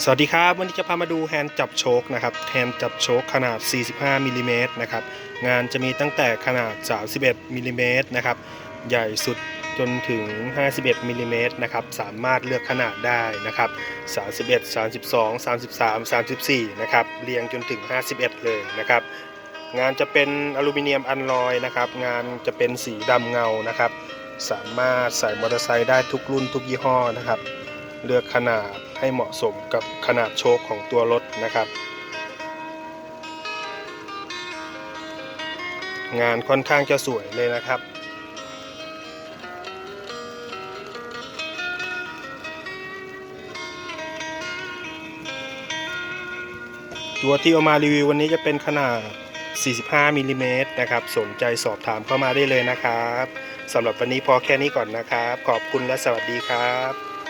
สวัสดีครับ วันนี้จะพามาดูแฮนด์จับโชคนะครับแฮนด์จับโชคขนาด 45มิลลิเมตรนะครับงานจะมีตั้งแต่ขนาด 31มิลลิเมตรนะครับใหญ่สุดจนถึง 51มิลลิเมตรนะครับสามารถเลือกขนาดได้นะครับ31 32 33 34นะครับเรียงจนถึง 51 เลยนะครับงานจะเป็นอลูมิเนียมอันลอยนะครับงานจะเป็นสีดำเงานะครับสามารถใส่มอเตอร์ไซค์ได้ทุกรุ่นทุกยี่ห้อนะครับ เลือกขนาดให้เหมาะสมกับขนาดโชคของตัวรถนะครับ งานค่อนข้างจะสวยเลยนะครับตัวที่เอามารีวิววันนี้จะเป็นขนาด 45มิลลิเมตรนะครับ สนใจสอบถามเข้ามาได้เลยนะครับ สำหรับวันนี้พอแค่นี้ก่อนนะครับ ขอบคุณและสวัสดีครับ